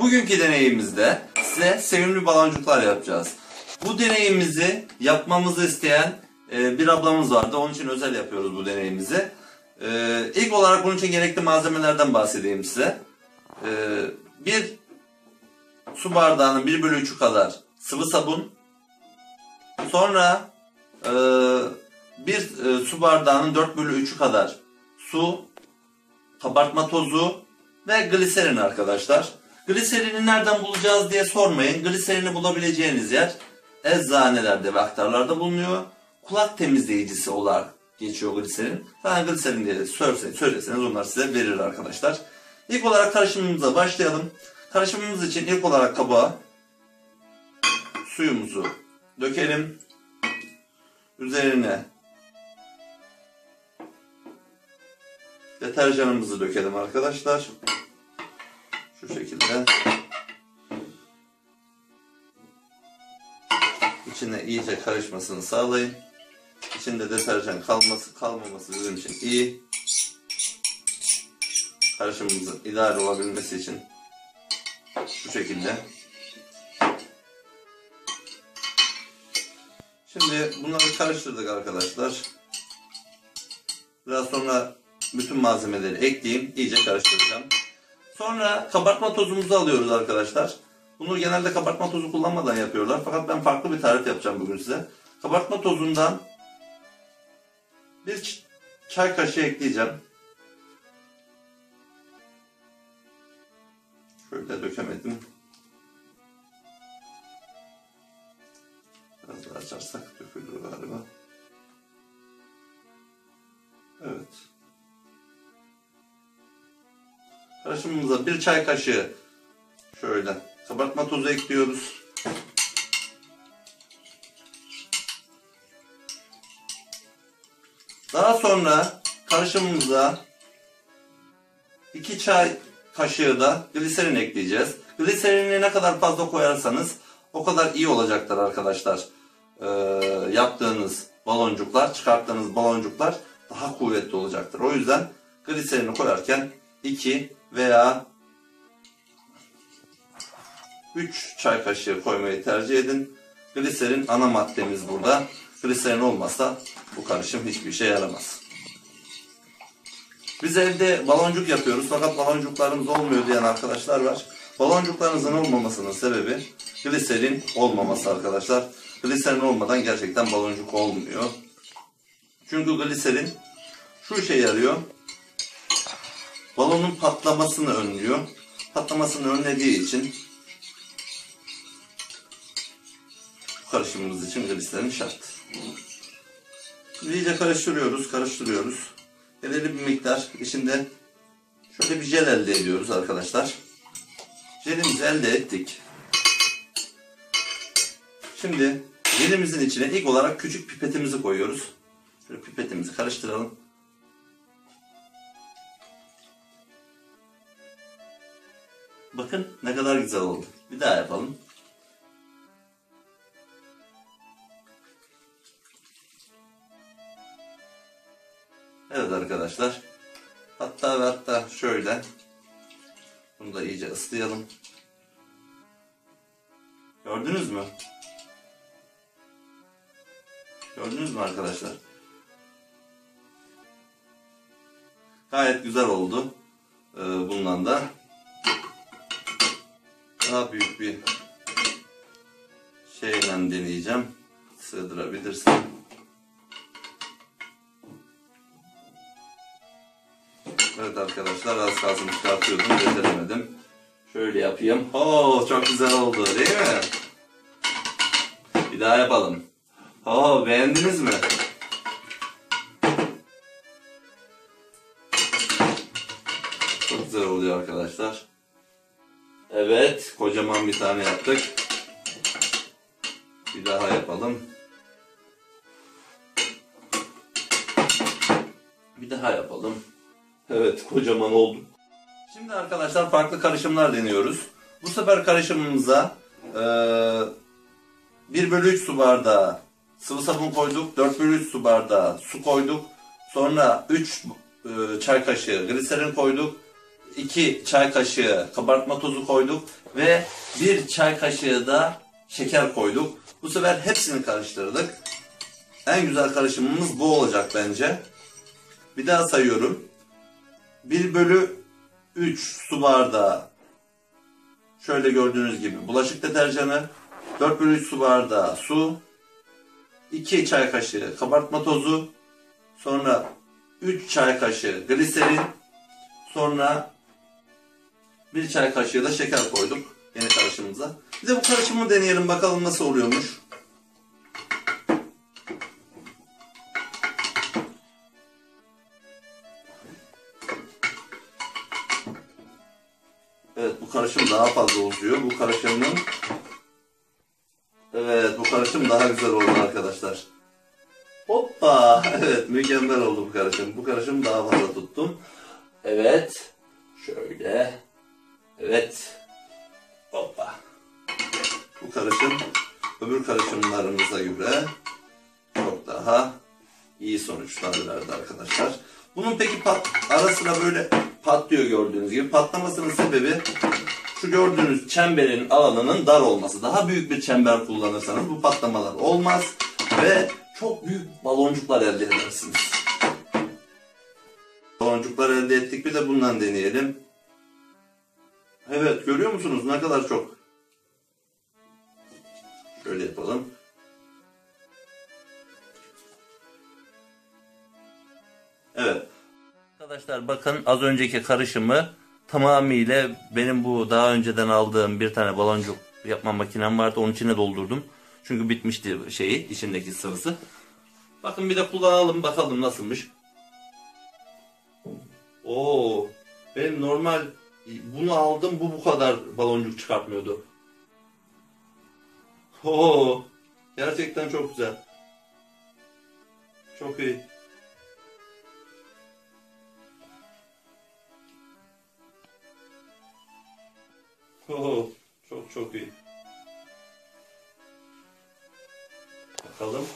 Bugünkü deneyimizde size sevimli baloncuklar yapacağız. Bu deneyimizi yapmamızı isteyen e, bir ablamız vardı. Onun için özel yapıyoruz bu deneyimizi. E, ilk olarak bunun için gerekli malzemelerden bahsedeyim size. E, bir su bardağının 1 bölü 3'ü kadar sıvı sabun. Sonra bir su bardağının 4 bölü 3'ü kadar su, kabartma tozu ve gliserin arkadaşlar. Gliserini nereden bulacağız diye sormayın. Gliserini bulabileceğiniz yer eczanelerde ve aktarlarda bulunuyor. Kulak temizleyicisi olarak geçiyor gliserin. Zaten gliserin diye söyleseniz, söyleseniz onlar size verir arkadaşlar. İlk olarak karışımımıza başlayalım. Karışımımız için ilk olarak kaba suyumuzu dökelim. Üzerine deterjanımızı dökelim arkadaşlar. Şekilde. İçine iyice karışmasını sağlayın. İçinde deterjan kalması kalmaması bizim için iyi. Karışımımızın idare olabilmesi için şu şekilde. Şimdi bunları karıştırdık arkadaşlar. Biraz sonra bütün malzemeleri ekleyeyim. iyice karıştıracağım. Sonra kabartma tozumuzu alıyoruz arkadaşlar. Bunu genelde kabartma tozu kullanmadan yapıyorlar. Fakat ben farklı bir tarif yapacağım bugün size. Kabartma tozundan bir çay kaşığı ekleyeceğim. Şöyle dökemedim. Biraz daha açarsak dökülür galiba. Karışımımıza bir çay kaşığı şöyle kabartma tozu ekliyoruz. Daha sonra karışımımıza iki çay kaşığı da gliserin ekleyeceğiz. Gliserini ne kadar fazla koyarsanız o kadar iyi olacaktır arkadaşlar. Ee, yaptığınız baloncuklar, çıkarttığınız baloncuklar daha kuvvetli olacaktır. O yüzden gliserini koyarken 2 veya 3 çay kaşığı koymayı tercih edin. Gliserin ana maddemiz burada. Gliserin olmazsa bu karışım hiçbir işe yaramaz. Biz evde baloncuk yapıyoruz fakat baloncuklarımız olmuyor diyen arkadaşlar var. Baloncuklarınızın olmamasının sebebi gliserin olmaması arkadaşlar. Gliserin olmadan gerçekten baloncuk olmuyor. Çünkü gliserin şu işe yarıyor. Balonun patlamasını önlüyor. Patlamasını önlediği için bu karışımımız için gliserin şart. Şimdi iyice karıştırıyoruz, karıştırıyoruz. Belirli bir miktar içinde şöyle bir jel elde ediyoruz arkadaşlar. Jelimizi elde ettik. Şimdi jelimizin içine ilk olarak küçük pipetimizi koyuyoruz. Şöyle pipetimizi karıştıralım. Bakın ne kadar güzel oldu. Bir daha yapalım. Evet arkadaşlar. Hatta ve hatta şöyle. Bunu da iyice ıslayalım. Gördünüz mü? Gördünüz mü arkadaşlar? Gayet güzel oldu. Ee, bundan da daha büyük bir şeyle deneyeceğim. Sığdırabilirsem. Evet arkadaşlar az kalsın çıkartıyordum. Beceremedim. Şöyle yapayım. Oo çok güzel oldu değil mi? Bir daha yapalım. Oo beğendiniz mi? Çok güzel oluyor arkadaşlar. Evet, kocaman bir tane yaptık. Bir daha yapalım. Bir daha yapalım. Evet, kocaman oldu. Şimdi arkadaşlar farklı karışımlar deniyoruz. Bu sefer karışımımıza e, 1 bölü 3 su bardağı sıvı sabun koyduk. 4 bölü 3 su bardağı su koyduk. Sonra 3 e, çay kaşığı gliserin koyduk. 2 çay kaşığı kabartma tozu koyduk ve 1 çay kaşığı da şeker koyduk. Bu sefer hepsini karıştırdık. En güzel karışımımız bu olacak bence. Bir daha sayıyorum. 1 bölü 3 su bardağı şöyle gördüğünüz gibi bulaşık deterjanı 4 bölü 3 su bardağı su 2 çay kaşığı kabartma tozu sonra 3 çay kaşığı gliserin sonra 1 çay kaşığı da şeker koyduk yeni karışımımıza. Bir de bu karışımı deneyelim bakalım nasıl oluyormuş. Evet bu karışım daha fazla uzuyor. Bu karışımın Evet bu karışım daha güzel oldu arkadaşlar. Hoppa! Evet mükemmel oldu bu karışım. Bu karışım daha fazla tuttum. Evet. Şöyle. Evet. Hoppa. Bu karışım öbür karışımlarımıza göre çok daha iyi sonuçlar verdi arkadaşlar. Bunun peki pat, ara sıra böyle patlıyor gördüğünüz gibi. Patlamasının sebebi şu gördüğünüz çemberin alanının dar olması. Daha büyük bir çember kullanırsanız bu patlamalar olmaz ve çok büyük baloncuklar elde edersiniz. Baloncuklar elde ettik bir de bundan deneyelim. Evet görüyor musunuz ne kadar çok? Şöyle yapalım. Evet. Arkadaşlar bakın az önceki karışımı tamamıyla benim bu daha önceden aldığım bir tane baloncuk yapma makinem vardı. Onun içine doldurdum. Çünkü bitmişti şeyi içindeki sıvısı. Bakın bir de kullanalım bakalım nasılmış. Oo, benim normal bunu aldım bu bu kadar baloncuk çıkartmıyordu. Oo, gerçekten çok güzel. Çok iyi. Oo, çok çok iyi. Bakalım.